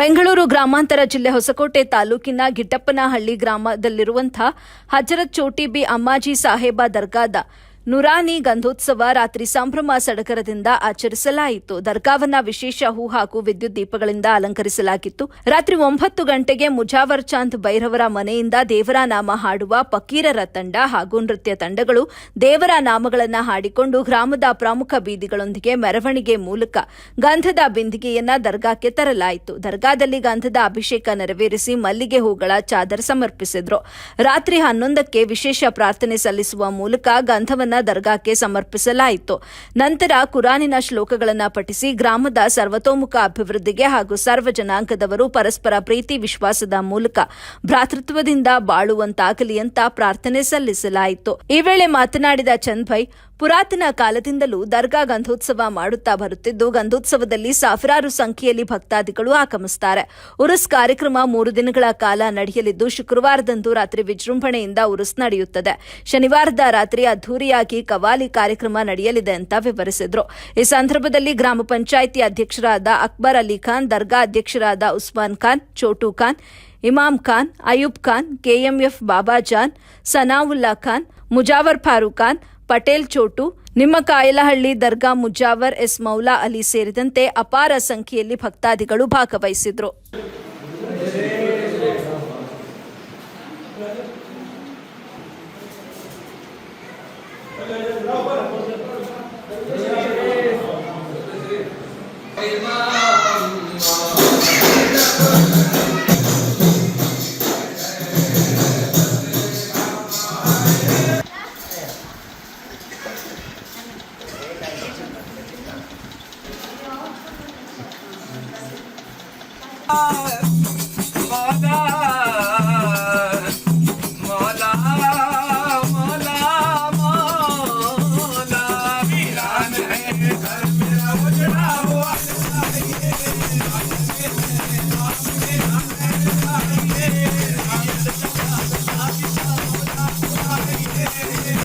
ಬೆಂಗಳೂರು ಗ್ರಾಮಾಂತರ ಜಿಲ್ಲೆ ಹೊಸಕೋಟೆ ತಾಲೂಕಿನ ಗಿಡ್ಡಪ್ಪನಹಳ್ಳಿ ಗ್ರಾಮದಲ್ಲಿರುವಂತಹ ಹಜರತ್ ಚೋಟಿ ಬಿ ಅಮ್ಮಾಜಿ ಸಾಹೇಬ ದರ್ಗಾದ ನುರಾನಿ ಗಂಧೋತ್ಸವ ರಾತ್ರಿ ಸಂಭ್ರಮ ಸಡಗರದಿಂದ ಆಚರಿಸಲಾಯಿತು. ದರ್ಗಾವನ್ನ ವಿಶೇಷ ಹೂ ಹಾಗೂ ವಿದ್ಯುತ್ ದೀಪಗಳಿಂದ ಅಲಂಕರಿಸಲಾಗಿತ್ತು. ರಾತ್ರಿ ಒಂಬತ್ತು ಗಂಟೆಗೆ ಮುಜಾವರ್ ಚಾಂದ್ ಭೈರವರ ಮನೆಯಿಂದ ದೇವರ ನಾಮ ಹಾಡುವ ಪಕೀರರ ತಂಡ ಹಾಗೂ ನೃತ್ಯ ತಂಡಗಳು ದೇವರ ನಾಮಗಳನ್ನು ಹಾಡಿಕೊಂಡು ಗ್ರಾಮದ ಪ್ರಮುಖ ಬೀದಿಗಳೊಂದಿಗೆ ಮೆರವಣಿಗೆ ಮೂಲಕ ಗಂಧದ ಬಿಂದಿಗೆಯನ್ನ ದರ್ಗಾಕ್ಕೆ ತರಲಾಯಿತು. ದರ್ಗಾದಲ್ಲಿ ಗಂಧದ ಅಭಿಷೇಕ ನೆರವೇರಿಸಿ ಮಲ್ಲಿಗೆ ಹೂಗಳ ಚಾದರ್ ಸಮರ್ಪಿಸಿದ್ರು. ರಾತ್ರಿ ಹನ್ನೊಂದಕ್ಕೆ ವಿಶೇಷ ಪ್ರಾರ್ಥನೆ ಸಲ್ಲಿಸುವ ಮೂಲಕ ಗಂಧವನ್ನ ದರ್ಗಾಕ್ಕೆ ಸಮರ್ಪಿಸಲಾಯಿತು. ನಂತರ ಕುರಾನಿನ ಶ್ಲೋಕಗಳನ್ನು ಪಠಿಸಿ ಗ್ರಾಮದ ಸರ್ವತೋಮುಖ ಅಭಿವೃದ್ಧಿಗೆ ಹಾಗೂ ಸರ್ವ ಜನಾಂಗದವರು ಪರಸ್ಪರ ಪ್ರೀತಿ, ವಿಶ್ವಾಸದ ಮೂಲಕ ಭ್ರಾತೃತ್ವದಿಂದ ಬಾಳುವಂತಾಗಲಿ ಅಂತ ಪ್ರಾರ್ಥನೆ ಸಲ್ಲಿಸಲಾಯಿತು. ಈ ವೇಳೆ ಮಾತನಾಡಿದ ಚಂದ್ಭೈ ಪುರಾತನ ಕಾಲದಿಂದಲೂ ದರ್ಗಾ ಗಂಧೋತ್ಸವ ಮಾಡುತ್ತಾ ಬರುತ್ತಿದ್ದು, ಗಂಧೋತ್ಸವದಲ್ಲಿ ಸಾವಿರಾರು ಸಂಖ್ಯೆಯಲ್ಲಿ ಭಕ್ತಾದಿಗಳು ಆಗಮಿಸುತ್ತಾರೆ ಉರುಸ್ ಕಾರ್ಯಕ್ರಮ ಮೂರು ದಿನಗಳ ಕಾಲ ನಡೆಯಲಿದ್ದು, ಶುಕ್ರವಾರದಂದು ರಾತ್ರಿ ವಿಜೃಂಭಣೆಯಿಂದ ಉರುಸ್ ನಡೆಯುತ್ತದೆ. ಶನಿವಾರದ ರಾತ್ರಿ ಅದ್ದೂರಿಯಾಗಿ ಕವಾಲಿ ಕಾರ್ಯಕ್ರಮ ನಡೆಯಲಿದೆ ಅಂತ ವಿವರಿಸಿದ್ರು. ಈ ಸಂದರ್ಭದಲ್ಲಿ ಗ್ರಾಮ ಪಂಚಾಯಿತಿ ಅಧ್ಯಕ್ಷರಾದ ಅಕ್ಬರ್ ಅಲಿ ಖಾನ್, ದರ್ಗಾ ಅಧ್ಯಕ್ಷರಾದ ಉಸ್ಮಾನ್ ಖಾನ್, ಚೋಟು ಖಾನ್, ಇಮಾಮ್ ಖಾನ್ ಅಯೂಬ್ ಖಾನ್, ಕೆಎಂಎಫ್ ಬಾಬಾಜಾನ್ ಸನಾವುಲ್ಲಾ ಖಾನ್, ಮುಜಾವರ್ ಫಾರೂಕ್ ಖಾನ್ ಪಟೇಲ್ ಚೋಟು ನಿಮ್ಮ ಕಾಯಲಹಳ್ಳಿ ದರ್ಗಾ ಮುಜಾವರ್ ಎಸ್ ಮೌಲಾ ಅಲಿ ಸೇರಿದಂತೆ ಅಪಾರ ಸಂಖ್ಯೆಯಲ್ಲಿ ಭಕ್ತಾದಿಗಳು ಭಾಗವಹಿಸಿದ್ರು. heart.